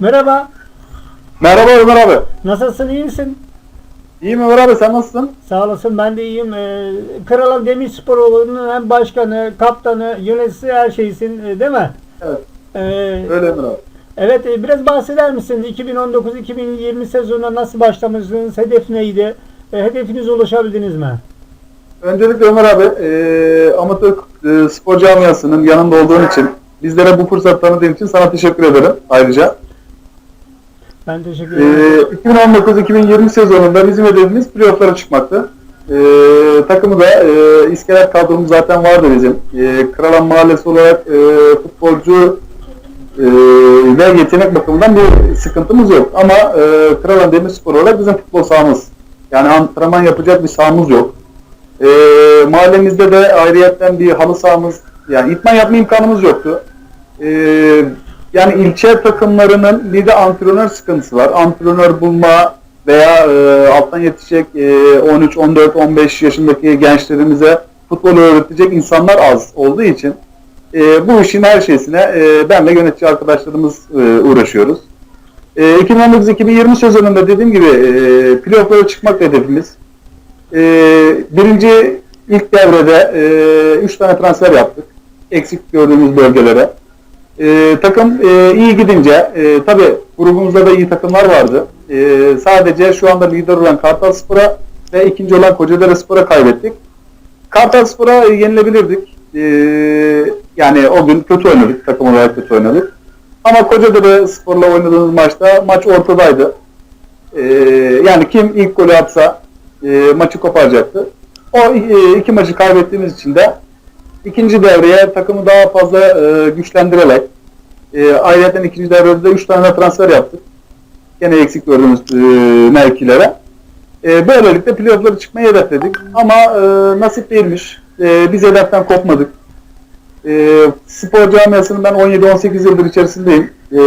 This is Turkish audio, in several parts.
Merhaba. Merhaba Ömer abi. Nasılsın? iyi misin? İyiyim Ömer abi sen nasılsın? Sağ olasın. Ben de iyiyim. Ee, Kralan Demirsporoğlu'nun hem başkanı, kaptanı, yöneticisi her şeysin e, değil mi? Evet. Ee, Öyle Ömer abi. evet e, biraz bahseder misin? 2019-2020 sezonuna nasıl başlamışsınız? Hedef neydi? E, hedefinize ulaşabildiniz mi? Öncelikle Ömer abi e, amatör e, spor camiasının yanında olduğun için bizlere bu fırsat tanıdığın için sana teşekkür ederim ayrıca. Ben teşekkür E, ederim. 2019-2020 sezonunda bizim hedefimiz playofflara çıkmaktı. E, takımı da e, iskelet kadromuz zaten vardı bizim. E, Kralan Mahallesi olarak e, futbolcu e, ve yetenek bakımından bir sıkıntımız yok. Ama e, Kralan Demirspor olarak bizim futbol sahamız. Yani antrenman yapacak bir sahamız yok. E, mahallemizde de ayrıyetten bir halı sahamız, yani itman yapma imkanımız yoktu. E, yani ilçe takımlarının bir antrenör sıkıntısı var. Antrenör bulma veya e, alttan yetişecek e, 13, 14, 15 yaşındaki gençlerimize futbol öğretecek insanlar az olduğu için e, bu işin her şeysine e, ben ve yönetici arkadaşlarımız e, uğraşıyoruz. E, 2019-2020 sezonunda dediğim gibi e, playoff'lara çıkmak hedefimiz. E, birinci ilk devrede 3 tane transfer yaptık. Eksik gördüğümüz bölgelere. E, takım e, iyi gidince, e, tabi grubumuzda da iyi takımlar vardı. E, sadece şu anda lider olan Kartal Spor'a ve ikinci olan Kocadere Spor'a kaybettik. Kartal Spor'a yenilebilirdik. E, yani o gün kötü oynadık, takım olarak kötü oynadık. Ama Kocadere Spor'la oynadığımız maçta maç ortadaydı. E, yani kim ilk golü atsa e, maçı koparacaktı. O e, iki maçı kaybettiğimiz için de ikinci devreye takımı daha fazla e, güçlendirerek e, ayrıca ikinci devrede de 3 tane transfer yaptık. Gene eksik gördüğümüz e, mevkilere. E, böylelikle playoff'lara çıkmayı hedefledik. Ama e, nasip değilmiş. E, biz hedeften kopmadık. E, spor camiasının ben 17-18 yıldır içerisindeyim. E,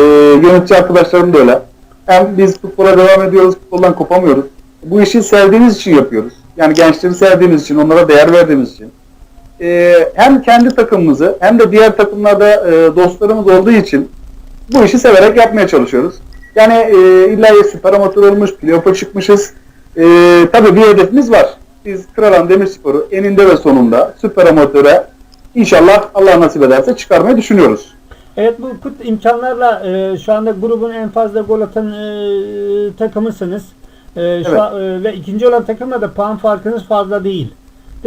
yönetici arkadaşlarım da öyle. Hem biz futbola devam ediyoruz, futboldan kopamıyoruz. Bu işi sevdiğimiz için yapıyoruz. Yani gençleri sevdiğimiz için, onlara değer verdiğimiz için. E, hem kendi takımımızı hem de diğer takımlarda e, dostlarımız olduğu için bu işi severek yapmaya çalışıyoruz. Yani e, illa ya süper amatör olmuş, playoff'a çıkmışız. E, tabii bir hedefimiz var. Biz Kralan Demirspor'u eninde ve sonunda süper amatöre inşallah Allah nasip ederse çıkarmayı düşünüyoruz. Evet bu kut imkanlarla e, şu anda grubun en fazla gol atan e, takımısınız. E, şu Evet. an- e, ve ikinci olan takımla da puan farkınız fazla değil.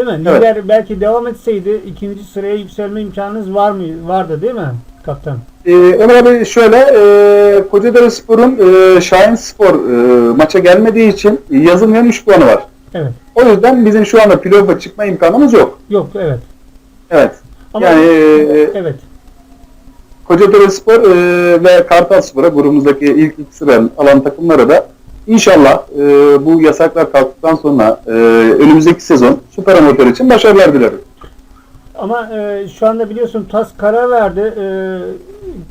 Değil mi? Evet. Lider belki devam etseydi ikinci sıraya yükselme imkanınız var mı? Vardı değil mi kaptan? Ee, Ömer abi şöyle, e, Kocadere Spor'un e, Şahin Spor e, maça gelmediği için yazılmayan 3 puanı var. Evet. O yüzden bizim şu anda playoff'a çıkma imkanımız yok. Yok evet. Evet. Ama yani e, evet. Kocadere Spor e, ve Kartal Spor'a grubumuzdaki ilk iki sıra alan takımlara da inşallah e, bu yasaklar kalktıktan sonra e, önümüzdeki sezon süper amatör için başarılar dilerim. Ama e, şu anda biliyorsun TAS karar verdi. E,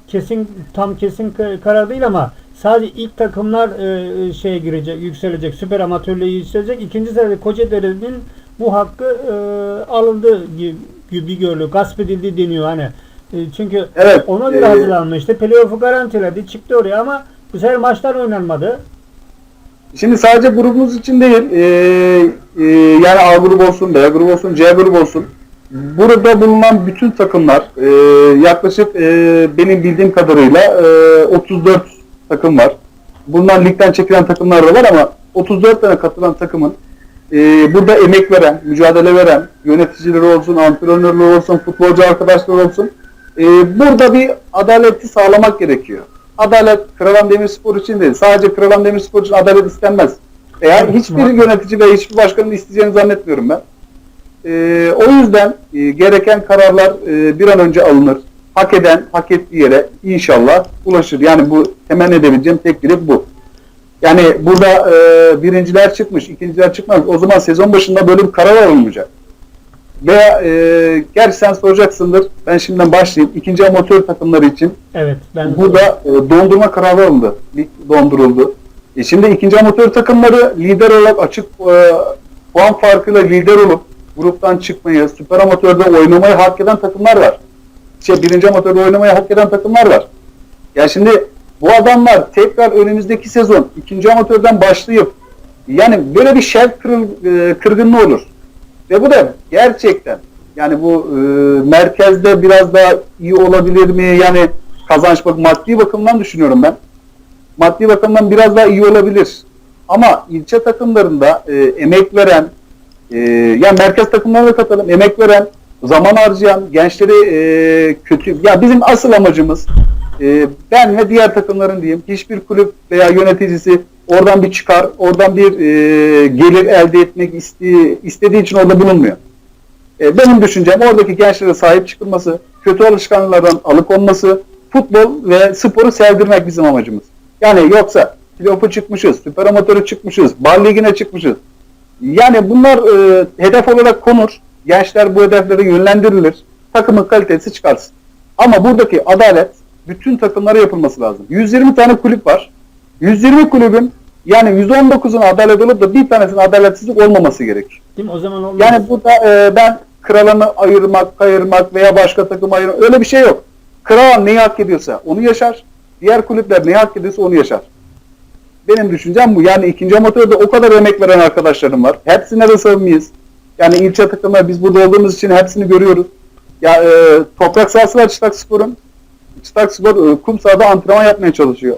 kesin tam kesin ka- karar değil ama sadece ilk takımlar e, şeye girecek, yükselecek, süper amatörlüğe yükselecek. İkinci sırada Kocaeli'nin bu hakkı e, alındı gibi, gibi görülüyor. Gasp edildi deniyor hani. E, çünkü Evet, ona göre e, hazırlanmıştı. Playoff'u garantiledi. Çıktı oraya ama bu sefer maçlar oynanmadı. Şimdi sadece grubumuz için değil, e, e, yani A grubu olsun, B grubu olsun, C grubu olsun. Burada bulunan bütün takımlar e, yaklaşık e, benim bildiğim kadarıyla e, 34 takım var. Bundan ligden çekilen takımlar da var ama 34 tane katılan takımın e, burada emek veren, mücadele veren, yöneticileri olsun, antrenörler olsun, futbolcu arkadaşlar olsun. e, burada bir adaleti sağlamak gerekiyor. Adalet Kralan Demirspor için değil. Sadece Kralan Demirspor için adalet istenmez. Evet, hiçbir yönetici ve hiçbir başkanın isteyeceğini zannetmiyorum ben. Ee, o yüzden e, gereken kararlar e, bir an önce alınır. Hak eden, hak ettiği yere inşallah ulaşır. Yani bu temenni edebileceğim tek dilek bu. Yani burada e, birinciler çıkmış, ikinciler çıkmaz. O zaman sezon başında böyle bir karar alınmayacak. Veya e, gerçi sen soracaksındır. Ben şimdiden başlayayım. İkinci amatör takımları için Evet. Ben Burada e, dondurma kararı alındı. Lig donduruldu. E şimdi ikinci amatör takımları lider olarak açık e, puan farkıyla lider olup gruptan çıkmayı, süper amatörde oynamayı hak eden takımlar var. Şey, birinci amatörde oynamayı hak eden takımlar var. Ya şimdi Bu adamlar tekrar önümüzdeki sezon ikinci amatörden başlayıp yani böyle bir şevk kırıl, e, kırgınlığı olur. Ve bu da gerçekten yani bu e, merkezde biraz daha iyi olabilir mi? Yani kazanç bak maddi bakımdan düşünüyorum ben. Maddi bakımdan biraz daha iyi olabilir. Ama ilçe takımlarında e, emek veren e, yani merkez takımlarına katalım emek veren zaman harcayan gençleri e, kötü ya bizim asıl amacımız e, ben ve diğer takımların diyeyim hiçbir kulüp veya yöneticisi oradan bir çıkar oradan bir e, gelir elde etmek istediği, istediği için orada bulunmuyor. E, benim düşüncem oradaki gençlere sahip çıkılması, kötü alışkanlıklardan alıkonması, futbol ve sporu sevdirmek bizim amacımız. Yani yoksa playoff'u çıkmışız, süper amatörü çıkmışız, bal ligine çıkmışız. Yani bunlar e, hedef olarak konur. Gençler bu hedeflere yönlendirilir. Takımın kalitesi çıkarsın. Ama buradaki adalet bütün takımlara yapılması lazım. 120 tane kulüp var. 120 kulübün yani 119'un adalet olup da bir tanesinin adaletsizlik olmaması gerekir. Değil mi? O zaman olmaz. Yani burada e, ben kralını ayırmak, kayırmak veya başka takım ayırmak öyle bir şey yok. Kral neyi hak ediyorsa onu yaşar. Diğer kulüpler neyi hak ediyorsa onu yaşar. Benim düşüncem bu. Yani ikinci amatörde o kadar emek veren arkadaşlarım var. Hepsine de samimiyiz. Yani ilçe takımlar biz burada olduğumuz için hepsini görüyoruz. Ya e, toprak sahası var Çıtak Spor'un. Çıtak Spor e, kum sahada antrenman yapmaya çalışıyor.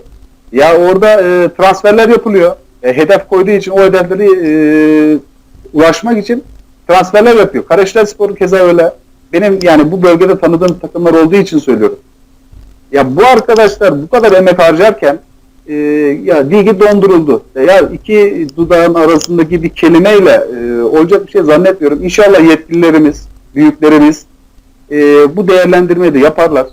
Ya orada e, transferler yapılıyor. E, hedef koyduğu için o hedefleri e, ulaşmak için transferler yapıyor. Karaşler Spor keza öyle. Benim yani bu bölgede tanıdığım takımlar olduğu için söylüyorum. Ya bu arkadaşlar bu kadar emek harcarken e, ya ligi donduruldu. Ya iki dudağın arasındaki bir kelimeyle e, olacak bir şey zannetmiyorum. İnşallah yetkililerimiz, büyüklerimiz e, bu değerlendirmeyi de yaparlar.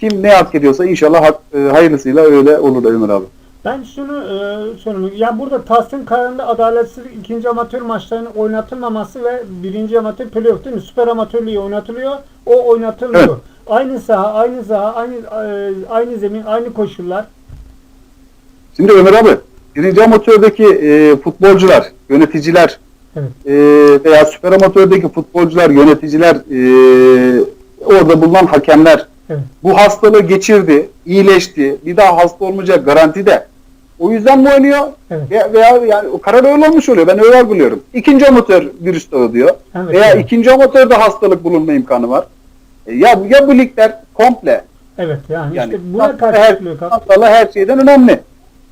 Kim ne hak ediyorsa inşallah hak, e, hayırlısıyla öyle olur Ömer abi. Ben şunu e, sorayım. Ya burada Tahsin Kaya'nda adaletsizlik ikinci amatör maçlarının oynatılmaması ve birinci amatör playoff değil mi? Süper amatör ligi oynatılıyor. O oynatılmıyor. Evet. Aynı saha, aynı saha, aynı e, aynı zemin, aynı koşullar. Şimdi Ömer abi, birinci amatördeki e, futbolcular, yöneticiler Evet. e, veya süper amatördeki futbolcular, yöneticiler, e, orada bulunan hakemler Evet. bu hastalığı geçirdi, iyileşti, bir daha hasta olmayacak garanti de. O yüzden mi oynuyor? Evet. Veya, veya yani karar öyle olmuş oluyor. Ben öyle algılıyorum. İkinci amatör virüs diyor. Evet, veya evet. ikinci amatörde hastalık bulunma imkanı var. E, ya, ya bu ligler komple Evet yani, yani işte buna her, karşı çıkılıyor. hastalığı her şeyden önemli.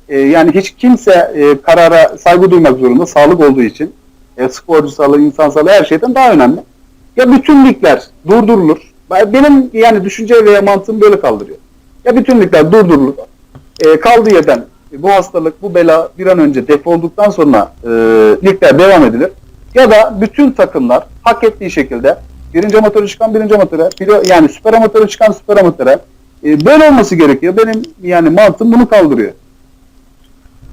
E, yani hiç kimse e, karara saygı duymak zorunda sağlık olduğu için. E, sporcu sağlığı, insan sağlığı her şeyden daha önemli. Ya bütün ligler durdurulur. Ben- Benim yani düşünce veya mantığım böyle kaldırıyor. Ya bütün ligler durdurulur. E, kaldığı yerden e, bu hastalık, bu bela bir an önce defolduktan sonra e, ligler devam edilir. Ya da bütün takımlar hak ettiği şekilde birinci amatöre çıkan birinci amatöre, yani süper amatöre çıkan süper amatöre e, böyle olması gerekiyor. Benim yani mantığım bunu kaldırıyor.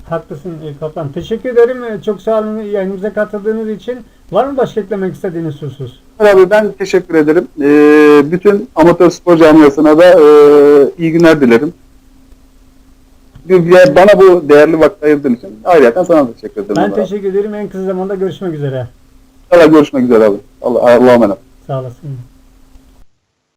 Haklısın e, Kaplan. Teşekkür ederim. E, Çok sağ olun yayınımıza katıldığınız için. Var mı başka eklemek istediğiniz husus? Abi ben teşekkür ederim. E, bütün amatör spor camiasına da e, iyi günler dilerim. Bana bu değerli vakit ayırdığın için ayrıca sana da teşekkür ederim. Ben teşekkür ederim. En kısa zamanda görüşmek üzere. İnşallah görüşmek üzere abi. Allah, Allah'a emanet. Sağ olasın.